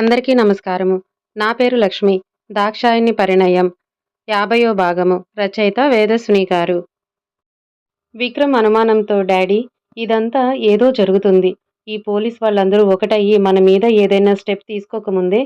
అందరికీ నమస్కారము. నా పేరు లక్ష్మి. దాక్షాయిని పరిణయం. యాభయో భాగము. రచయిత వేదస్విని గారు. విక్రమ్ అనుమానంతో డాడీ ఇదంతా ఏదో జరుగుతుంది. ఈ పోలీస్ వాళ్ళందరూ ఒకటయ్యి మన మీద ఏదైనా స్టెప్ తీసుకోకముందే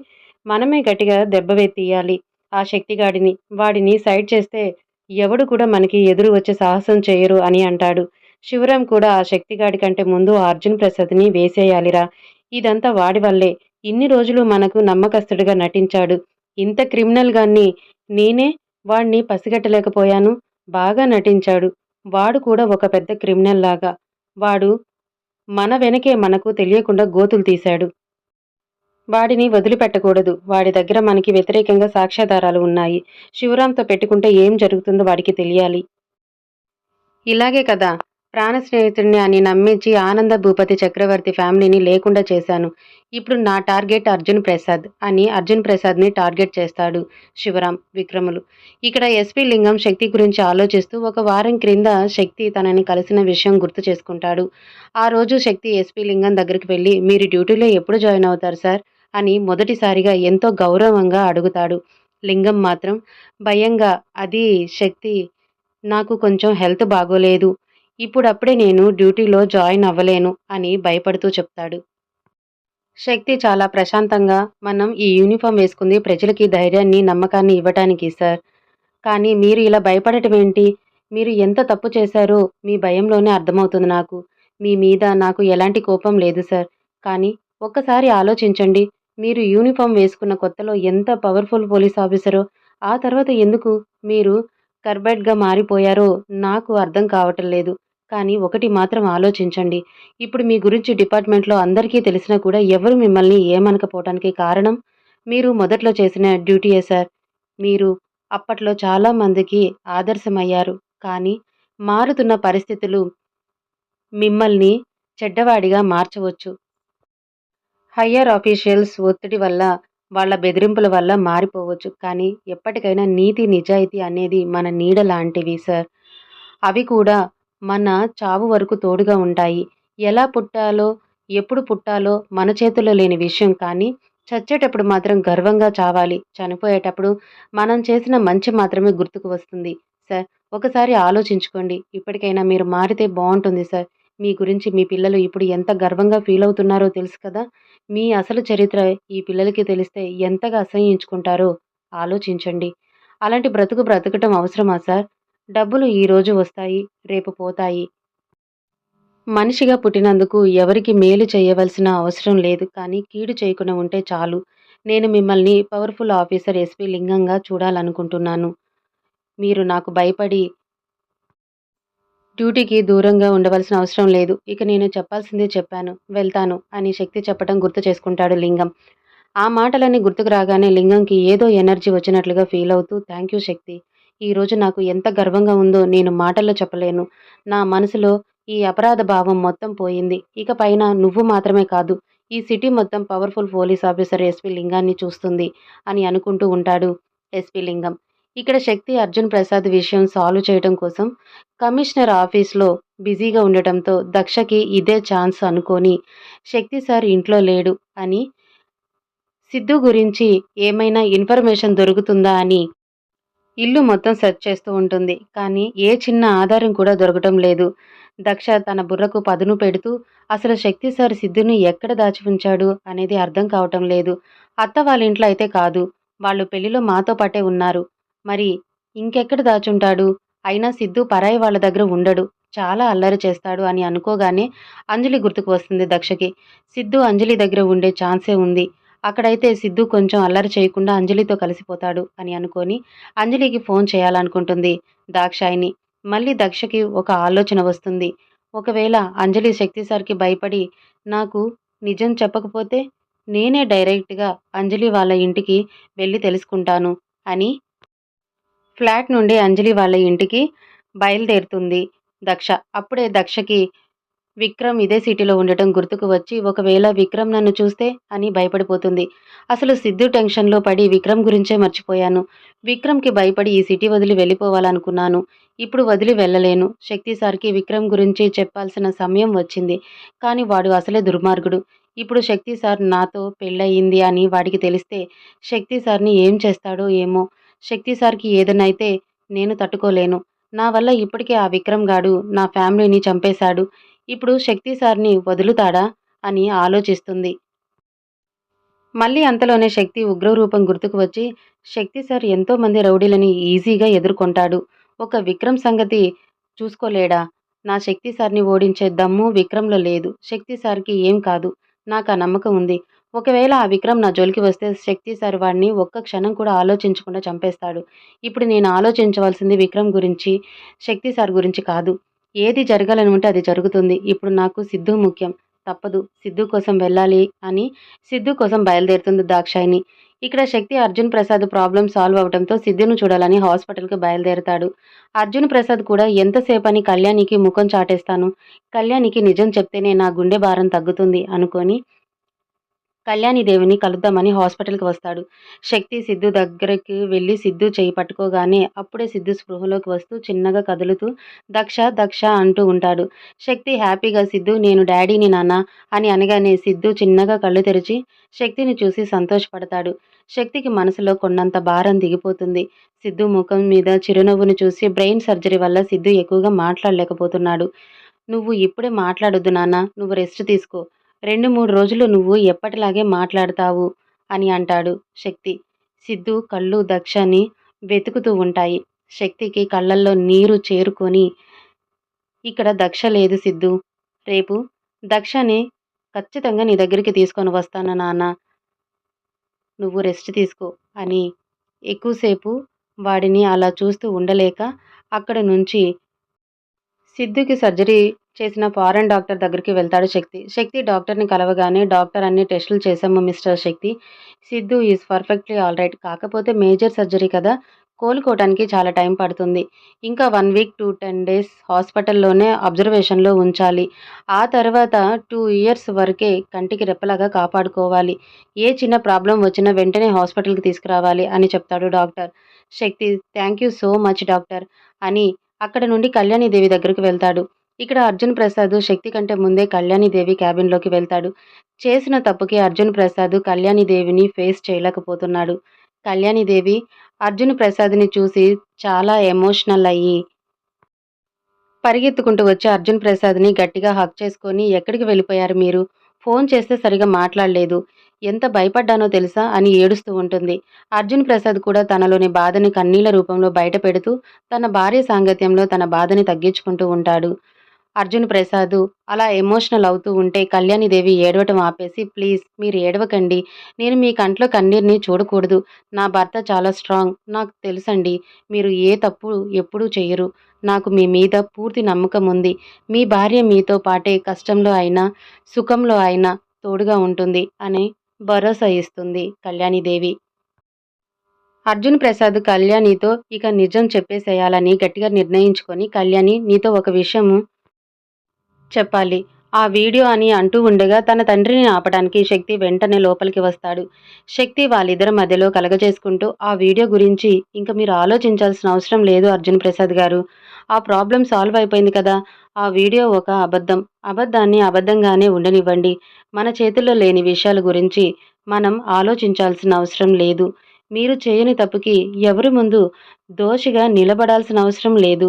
మనమే గట్టిగా దెబ్బవేత్తీయాలి ఆ శక్తిగాడిని వాడిని సైడ్ చేస్తే ఎవడు కూడా మనకి ఎదురు వచ్చే సాహసం చేయరు అని అంటాడు. శివరాం కూడా ఆ శక్తిగాడి కంటే ముందు అర్జున్ ప్రసాద్ని వేసేయాలిరా. ఇదంతా వాడి వల్లే. ఇన్ని రోజులు మనకు నమ్మకస్తుడిగా నటించాడు. ఇంత క్రిమినల్ గాన్ని నేనే వాణ్ణి పసిగట్టలేకపోయాను. బాగా నటించాడు. వాడు కూడా ఒక పెద్ద క్రిమినల్ లాగా. వాడు మన వెనకే మనకు తెలియకుండా గోతులు తీశాడు. వాడిని వదిలిపెట్టకూడదు. వాడి దగ్గర మనకి వ్యతిరేకంగా సాక్ష్యాధారాలు ఉన్నాయి. శివరాంతో పెట్టుకుంటే ఏం జరుగుతుందో వాడికి తెలియాలి. ఇలాగే కదా. ప్రాణ స్నేహితుడిని అని నమ్మించి ఆనంద భూపతి చక్రవర్తి ఫ్యామిలీని లేకుండా చేశాను. ఇప్పుడు నా టార్గెట్ అర్జున్ ప్రసాద్ అని అర్జున్ ప్రసాద్ని టార్గెట్ చేస్తాడు శివరాం విక్రములు. ఇక్కడ ఎస్పీ లింగం శక్తి గురించి ఆలోచిస్తూ ఒక వారం క్రింద శక్తి తనని కలిసిన విషయం గుర్తు చేసుకుంటాడు. ఆ రోజు శక్తి ఎస్పీ లింగం దగ్గరికి వెళ్ళి మీరు డ్యూటీలో ఎప్పుడు జాయిన్ అవుతారు సార్? అని మొదటిసారిగా ఎంతో గౌరవంగా అడుగుతాడు. లింగం మాత్రం భయంగా అది శక్తి నాకు కొంచెం హెల్త్ బాగోలేదు. ఇప్పుడప్పుడే నేను డ్యూటీలో జాయిన్ అవ్వలేను అని భయపడుతూ చెప్తాడు. శక్తి చాలా ప్రశాంతంగా మనం ఈ యూనిఫామ్ వేసుకుంది ప్రజలకి ధైర్యాన్ని నమ్మకాన్ని ఇవ్వటానికి సార్. కానీ మీరు ఇలా భయపడటం ఏంటి? మీరు ఎంత తప్పు చేశారో మీ భయంలోనే అర్థమవుతుంది నాకు. మీ మీద నాకు ఎలాంటి కోపం లేదు సార్. కానీ ఒక్కసారి ఆలోచించండి మీరు యూనిఫామ్ వేసుకున్న కొత్తలో ఎంత పవర్ఫుల్ పోలీస్ ఆఫీసరో ఆ తర్వాత ఎందుకు మీరు కర్బెట్గా మారిపోయారో నాకు అర్థం కావటం లేదు. కానీ ఒకటి మాత్రం ఆలోచించండి. ఇప్పుడు మీ గురించి డిపార్ట్మెంట్లో అందరికీ తెలిసినా కూడా ఎవరు మిమ్మల్ని ఏమనకపోవటానికి కారణం? మీరు మొదట్లో చేసిన డ్యూటీయే సార్. మీరు అప్పట్లో చాలా మందికి ఆదర్శమయ్యారు. కానీ మారుతున్న పరిస్థితులు మిమ్మల్ని చెడ్డవాడిగా మార్చవచ్చు. హయ్యర్ ఆఫీషియల్స్ ఒత్తిడి వల్ల వాళ్ళ బెదిరింపుల వల్ల మారిపోవచ్చు. కానీ ఎప్పటికైనా నీతి నిజాయితీ అనేది మన నీడ లాంటివి సార్. అవి కూడా మన చావు వరకు తోడుగా ఉంటాయి. ఎలా పుట్టాలో ఎప్పుడు పుట్టాలో మన చేతుల్లో లేని విషయం కానీ చచ్చేటప్పుడు మాత్రం గర్వంగా చావాలి. చనిపోయేటప్పుడు మనం చేసిన మంచి మాత్రమే గుర్తుకు వస్తుంది. సార్ ఒకసారి ఆలోచించుకోండి. ఇప్పటికైనా మీరు మారితే బాగుంటుంది సార్. మీ గురించి మీ పిల్లలు ఇప్పుడు ఎంత గర్వంగా ఫీల్ అవుతున్నారో తెలుసు కదా? మీ అసలు చరిత్ర ఈ పిల్లలకి తెలిస్తే ఎంతగా అసహ్యించుకుంటారో ఆలోచించండి. అలాంటి బ్రతుకు బ్రతకటం అవసరమా సార్? డబ్బులు ఈరోజు వస్తాయి రేపు పోతాయి. మనిషిగా పుట్టినందుకు ఎవరికి మేలు చేయవలసిన అవసరం లేదు కానీ కీడు చేయకుండా ఉంటే చాలు. నేను మిమ్మల్ని పవర్ఫుల్ ఆఫీసర్ ఎస్పీ లింగంగా చూడాలనుకుంటున్నాను. మీరు నాకు భయపడి డ్యూటీకి దూరంగా ఉండవలసిన అవసరం లేదు. ఇక నేను చెప్పాల్సిందే చెప్పాను వెళ్తాను అని శక్తి చెప్పడం గుర్తు చేసుకుంటాడు లింగం. ఆ మాటలన్నీ గుర్తుకు రాగానే లింగంకి ఏదో ఎనర్జీ వచ్చినట్లుగా ఫీల్ అవుతూ థ్యాంక్ యూ శక్తి. ఈరోజు నాకు ఎంత గర్వంగా ఉందో నేను మాటల్లో చెప్పలేను. నా మనసులో ఈ అపరాధ భావం మొత్తం పోయింది. ఇక పైన నువ్వు మాత్రమే కాదు ఈ సిటీ మొత్తం పవర్ఫుల్ పోలీస్ ఆఫీసర్ ఎస్పీ లింగాన్ని చూస్తుంది అని అనుకుంటూ ఉంటాడు ఎస్పీ లింగం. ఇక్కడ శక్తి అర్జున్ ప్రసాద్ విషయం సాల్వ్ చేయడం కోసం కమిషనర్ ఆఫీస్లో బిజీగా ఉండటంతో దక్షకి ఇదే ఛాన్స్ అనుకొని శక్తి సార్ ఇంట్లో లేడు అని సిద్ధు గురించి ఏమైనా ఇన్ఫర్మేషన్ దొరుకుతుందా అని ఇల్లు మొత్తం సెర్చ్ చేస్తూ ఉంటుంది. కానీ ఏ చిన్న ఆధారం కూడా దొరకటం లేదు. దక్ష తన బుర్రకు పదును పెడుతూ అసలు శక్తి సార్ సిద్ధుని ఎక్కడ దాచి ఉంచాడు? అనేది అర్థం కావటం లేదు. అత్త వాళ్ళ ఇంట్లో అయితే కాదు. వాళ్ళు పెళ్ళిలో మాతో పాటే ఉన్నారు. మరి ఇంకెక్కడ దాచుంటాడు? అయినా సిద్ధు పరాయి వాళ్ళ దగ్గర ఉండడు. చాలా అల్లరి చేస్తాడు అని అనుకోగానే అంజలి గుర్తుకు వస్తుంది దక్షకి. సిద్ధు అంజలి దగ్గర ఉండే ఛాన్సే ఉంది. అక్కడైతే సిద్ధు కొంచెం అల్లరి చేయకుండా అంజలితో కలిసిపోతాడు అని అనుకొని అంజలికి ఫోన్ చేయాలనుకుంటుంది దాక్షాయిని. మళ్ళీ దక్షకి ఒక ఆలోచన వస్తుంది. ఒకవేళ అంజలి శక్తిసారికి భయపడి నాకు నిజం చెప్పకపోతే నేనే డైరెక్ట్గా అంజలి వాళ్ళ ఇంటికి వెళ్ళి తెలుసుకుంటాను అని ఫ్లాట్ నుండి అంజలి వాళ్ళ ఇంటికి బయలుదేరుతుంది దక్ష. అప్పుడే దక్షకి విక్రమ్ ఇదే సిటీలో ఉండటం గుర్తుకు వచ్చి ఒకవేళ విక్రమ్ నన్ను చూస్తే అని భయపడిపోతుంది. అసలు సిద్ధు టెన్షన్లో పడి విక్రమ్ గురించే మర్చిపోయాను. విక్రమ్కి భయపడి ఈ సిటీ వదిలి వెళ్ళిపోవాలనుకున్నాను. ఇప్పుడు వదిలి వెళ్ళలేను. శక్తి సార్కి విక్రమ్ గురించి చెప్పాల్సిన సమయం వచ్చింది. కానీ వాడు అసలే దుర్మార్గుడు. ఇప్పుడు శక్తి సార్ నాతో పెళ్ళయింది అని వాడికి తెలిస్తే శక్తి సార్ని ఏం చేస్తాడో ఏమో. శక్తి సార్కి ఏదనైతే నేను తట్టుకోలేను. నా వల్ల ఇప్పటికే ఆ విక్రమ్ గాడు నా ఫ్యామిలీని చంపేశాడు. ఇప్పుడు శక్తి సార్ని వదులుతాడా అని ఆలోచిస్తుంది. మళ్ళీ అంతలోనే శక్తి ఉగ్రరూపం గుర్తుకు వచ్చి శక్తి సార్ ఎంతో మంది రౌడీలని ఈజీగా ఎదుర్కొంటాడు. ఒక విక్రమ్ సంగతి చూసుకోలేడా? నా శక్తి సార్ని ఓడించే దమ్ము విక్రమ్లో లేదు. శక్తి సార్కి ఏం కాదు. నాకు ఆ నమ్మకం ఉంది. ఒకవేళ ఆ విక్రమ్ నా జోలికి వస్తే శక్తి సార్ వాడిని ఒక్క క్షణం కూడా ఆలోచించకుండా చంపేస్తాడు. ఇప్పుడు నేను ఆలోచించవలసింది విక్రమ్ గురించి శక్తి సార్ గురించి కాదు. ఏది జరగాలని ఉంటే అది జరుగుతుంది. ఇప్పుడు నాకు సిద్ధు ముఖ్యం. తప్పదు. సిద్ధు కోసం వెళ్ళాలి అని సిద్ధు కోసం బయలుదేరుతుంది దాక్షాయిని ఇక్కడ శక్తి అర్జున్ ప్రసాద్ ప్రాబ్లం సాల్వ్ అవడంతో సిద్ధును చూడాలని హాస్పిటల్కి బయలుదేరుతాడు. అర్జున్ ప్రసాద్ కూడా ఎంతసేపు అని కళ్యాణికి ముఖం చాటేస్తాను. కళ్యాణికి నిజం చెప్తేనే నా గుండె భారం తగ్గుతుంది అనుకొని కళ్యాణిదేవిని కలుద్దామని హాస్పిటల్కి వస్తాడు. శక్తి సిద్ధు దగ్గరికి వెళ్ళి సిద్ధు చేయి పట్టుకోగానే అప్పుడే సిద్ధు స్పృహలోకి వస్తూ చిన్నగా కదులుతూ దక్ష దక్ష అంటూ ఉంటాడు. శక్తి హ్యాపీగా సిద్ధు నేను డాడీని నాన్న అని అనగానే సిద్ధు చిన్నగా కళ్ళు తెరిచి శక్తిని చూసి సంతోషపడతాడు. శక్తికి మనసులో కొన్నంత భారం దిగిపోతుంది. సిద్ధు ముఖం మీద చిరునవ్వును చూసి బ్రెయిన్ సర్జరీ వల్ల సిద్ధు ఎక్కువగా మాట్లాడలేకపోతున్నాడు. నువ్వు ఇప్పుడే మాట్లాడొద్దు నాన్న నువ్వు రెస్ట్ తీసుకో. రెండు మూడు రోజులు నువ్వు ఎప్పటిలాగే మాట్లాడతావు అని అంటాడు శక్తి. సిద్ధు కళ్ళు దక్షని వెతుకుతూ ఉంటాయి. శక్తికి కళ్ళల్లో నీరు చేరుకొని ఇక్కడ దక్ష లేదు సిద్ధు. రేపు దక్షని ఖచ్చితంగా నీ దగ్గరికి తీసుకొని వస్తాను నాన్న. నువ్వు రెస్ట్ తీసుకో అని ఎక్కువసేపు వాడిని అలా చూస్తూ ఉండలేక అక్కడ నుంచి సిద్ధుకి సర్జరీ చేసిన ఫారెన్ డాక్టర్ దగ్గరికి వెళ్తాడు శక్తి. శక్తి డాక్టర్ని కలవగానే డాక్టర్ అన్ని టెస్టులు చేశాము mister Shakti. Siddhu is perfectly all right. కాకపోతే మేజర్ సర్జరీ కదా. కోలుకోవడానికి చాలా టైం పడుతుంది. ఇంకా one week two ten days హాస్పిటల్లోనే అబ్జర్వేషన్లో ఉంచాలి. ఆ తర్వాత టూ ఇయర్స్ వరకే కంటికి రెప్పలాగా కాపాడుకోవాలి. ఏ చిన్న ప్రాబ్లం వచ్చినా వెంటనే హాస్పిటల్కి తీసుకురావాలి అని చెప్తాడు doctor. Shakti thank you so much doctor అని అక్కడ నుండి కళ్యాణిదేవి దగ్గరికి వెళ్తాడు. ఇక్కడ అర్జున్ ప్రసాద్ శక్తి కంటే ముందే కళ్యాణిదేవి క్యాబిన్లోకి వెళ్తాడు. చేసిన తప్పుకి అర్జున్ ప్రసాద్ కళ్యాణిదేవిని ఫేస్ చేయలేకపోతున్నాడు. కళ్యాణిదేవి అర్జున్ ప్రసాద్ని చూసి చాలా ఎమోషనల్ అయ్యి పరిగెత్తుకుంటూ వచ్చి అర్జున్ ప్రసాద్ని గట్టిగా హక్ చేసుకొని ఎక్కడికి వెళ్ళిపోయారు మీరు? ఫోన్ చేస్తే సరిగా మాట్లాడలేదు. ఎంత భయపడ్డానో తెలుసా అని ఏడుస్తూ ఉంటుంది. అర్జున్ ప్రసాద్ కూడా తనలోని బాధని కన్నీళ్ళ రూపంలో బయట పెడుతూ తన భార్య సాంగత్యంలో తన బాధని తగ్గించుకుంటూ ఉంటాడు. అర్జున్ ప్రసాద్ అలా ఎమోషనల్ అవుతూ ఉంటే కళ్యాణిదేవి ఏడవటం ఆపేసి ప్లీజ్ మీరు ఏడవకండి. నేను మీ కంట్లో కన్నీరుని చూడకూడదు. నా భర్త చాలా స్ట్రాంగ్. నాకు తెలుసండి మీరు ఏ తప్పు ఎప్పుడూ చేయరు. నాకు మీ మీద పూర్తి నమ్మకం ఉంది. మీ భార్య మీతో పాటే కష్టంలో అయినా సుఖంలో అయినా తోడుగా ఉంటుంది అని భరోసా ఇస్తుంది కళ్యాణిదేవి అర్జున్ ప్రసాద్ కళ్యాణితో ఇక నిజం చెప్పేసేయాలని గట్టిగా నిర్ణయించుకొని కళ్యాణి నీతో ఒక విషయము చెప్పాలి. ఆ వీడియో అని అంటూ ఉండగా తన తండ్రిని ఆపడానికి శక్తి వెంటనే లోపలికి వస్తాడు. శక్తి వాళ్ళిద్దరి మధ్యలో కలగజేసుకుంటూ ఆ వీడియో గురించి ఇంకా మీరు ఆలోచించాల్సిన అవసరం లేదు అర్జున్ ప్రసాద్ గారు. ఆ ప్రాబ్లం సాల్వ్ అయిపోయింది కదా. ఆ వీడియో ఒక అబద్ధం. అబద్ధాన్ని అబద్ధంగానే ఉండనివ్వండి. మన చేతుల్లో లేని విషయాల గురించి మనం ఆలోచించాల్సిన అవసరం లేదు. మీరు చేయని తప్పుకి ఎవరి ముందు దోషిగా నిలబడాల్సిన అవసరం లేదు.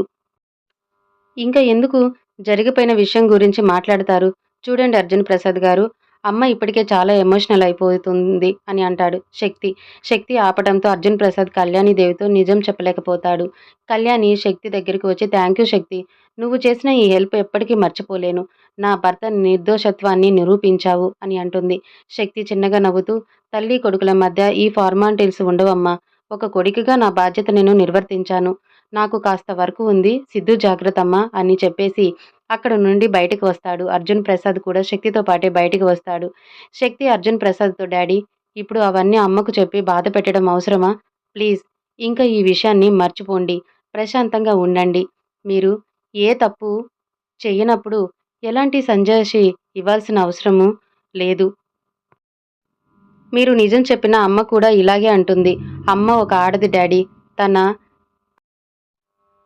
ఇంకా ఎందుకు జరిగిపోయిన విషయం గురించి మాట్లాడతారు. చూడండి అర్జున్ ప్రసాద్ గారు. అమ్మ ఇప్పటికే చాలా ఎమోషనల్ అయిపోతుంది అని అంటాడు శక్తి. శక్తి ఆపడంతో అర్జున్ ప్రసాద్ కళ్యాణి దేవితో నిజం చెప్పలేకపోతాడు. కళ్యాణి శక్తి దగ్గరికి వచ్చి థ్యాంక్ యూ శక్తి. నువ్వు చేసిన ఈ హెల్ప్ ఎప్పటికీ మర్చిపోలేను. నా భర్త నిర్దోషత్వాన్ని నిరూపించావు అని అంటుంది. శక్తి చిన్నగా నవ్వుతూ తల్లి కొడుకుల మధ్య ఈ ఫార్మాలిటీస్ ఉండవమ్మా. ఒక కొడుకుగా నా బాధ్యత నేను నిర్వర్తించాను. నాకు కాస్త వర్క్ ఉంది సిద్ధు జాగ్రత్తమ్మ అని చెప్పేసి అక్కడ నుండి బయటకు వస్తాడు. అర్జున్ ప్రసాద్ కూడా శక్తితో పాటే బయటికి వస్తాడు. శక్తి అర్జున్ ప్రసాద్తో డాడీ ఇప్పుడు అవన్నీ అమ్మకు చెప్పి బాధ పెట్టడం అవసరమా? ప్లీజ్ ఇంకా ఈ విషయాన్ని మర్చిపోండి. ప్రశాంతంగా ఉండండి. మీరు ఏ తప్పు చెయ్యనప్పుడు ఎలాంటి సంజాషి ఇవ్వాల్సిన అవసరము లేదు. మీరు నిజం చెప్పిన అమ్మ కూడా ఇలాగే అంటుంది. అమ్మ ఒక ఆడది డాడీ. తన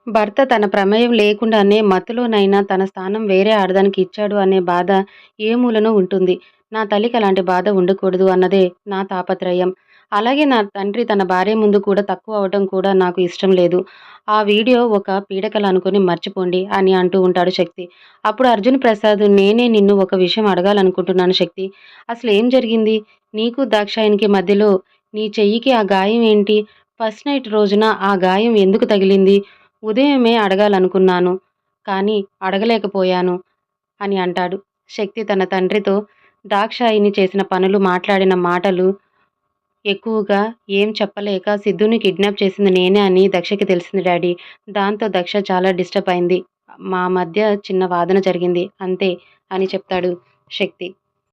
భర్త తన ప్రమేయం లేకుండానే మత్తులోనైనా తన స్థానం వేరే ఆడదానికి ఇచ్చాడు అనే బాధ ఏ మూలనో ఉంటుంది. నా తల్లికి అలాంటి బాధ ఉండకూడదు అన్నదే నా తాపత్రయం. అలాగే నా తండ్రి తన భార్య ముందు కూడా తక్కువ అవడం కూడా నాకు ఇష్టం లేదు. ఆ వీడియో ఒక పీడకలు అనుకుని మర్చిపోండి అని అంటూ ఉంటాడు శక్తి. అప్పుడు అర్జున్ ప్రసాద్ నేనే నిన్ను ఒక విషయం అడగాలనుకుంటున్నాను శక్తి. అసలు ఏం జరిగింది? నీకు దాక్షాయనికి మధ్యలో నీ చెయ్యికి ఆ గాయం ఏంటి? ఫస్ట్ నైట్ రోజున ఆ గాయం ఎందుకు తగిలింది? ఉదయమే అడగాలనుకున్నాను. కానీ అడగలేకపోయాను అని అంటాడు. శక్తి తన తండ్రితో దాక్షాయిని చేసిన పనులు మాట్లాడిన మాటలు ఎక్కువగా ఏం చెప్పలేక సిద్ధుని కిడ్నాప్ చేసింది నేనే అని దక్షకి తెలిసింది డాడీ దాంతో దక్ష చాలా డిస్టర్బ్ అయింది. మా మధ్య చిన్న వాదన జరిగింది. అంతే అని చెప్తాడు శక్తి.